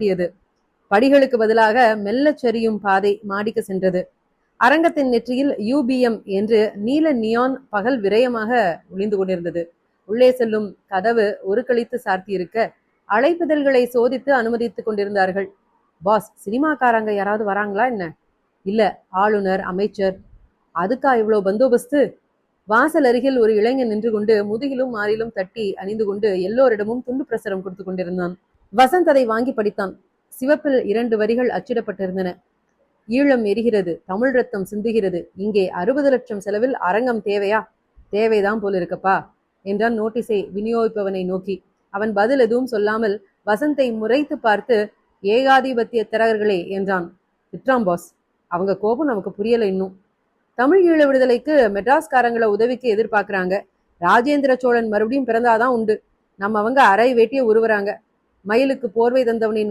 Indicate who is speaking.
Speaker 1: காட்டியது. படிகளுக்கு பதிலாக மெல்லச் சரியும் பாதை மாடிக்கு சென்றது. அரங்கத்தின் நெற்றியில் யூபிஎம் என்று நீல நியான் பகல் விரயமாக ஒளிந்து கொண்டிருந்தது. உள்ளே செல்லும் கதவு ஒரு கழித்து சார்த்தியிருக்க அழைப்புதல்களை சோதித்து அனுமதித்துக் கொண்டிருந்தார்கள். பாஸ் சினிமாக்காரங்க யாராவது வராங்களா என்ன? இல்ல ஆளுநர் அமைச்சர். அதுக்கா இவ்வளோ பந்தோபஸ்து? வாசல் அருகில் ஒரு இளைஞன் நின்று கொண்டு முதுகிலும் மாறிலும் தட்டி அணிந்து கொண்டு எல்லோரிடமும் துண்டு பிரசுரம் கொடுத்து கொண்டிருந்தான். வசந்த் அதை வாங்கி படித்தான். சிவப்பில் இரண்டு வரிகள் அச்சிடப்பட்டிருந்தன. ஈழம் எரிகிறது தமிழ் ரத்தம் சிந்துகிறது. இங்கே அறுபது லட்சம் செலவில் அரங்கம் தேவையா? தேவைதான் போலிருக்கப்பா என்றான் நோட்டீஸை விநியோகிப்பவனை நோக்கி. அவன் பதில் எதுவும் சொல்லாமல் வசந்தை முறைத்து பார்த்து ஏகாதிபத்திய திறகர்களே என்றான். விட்ராம் பாஸ் அவங்க கோபம் நமக்கு புரியல இன்னும். தமிழ் ஈழ விடுதலைக்கு மெட்ராஸ்காரங்களை உதவிக்கு எதிர்பார்க்குறாங்க. ராஜேந்திர சோழன் மறுபடியும் பிறந்தாதான் உண்டு. நம்ம அவங்க அரை வேட்டியை உருவுறாங்க மயிலுக்கு போர்வை தந்தவனின்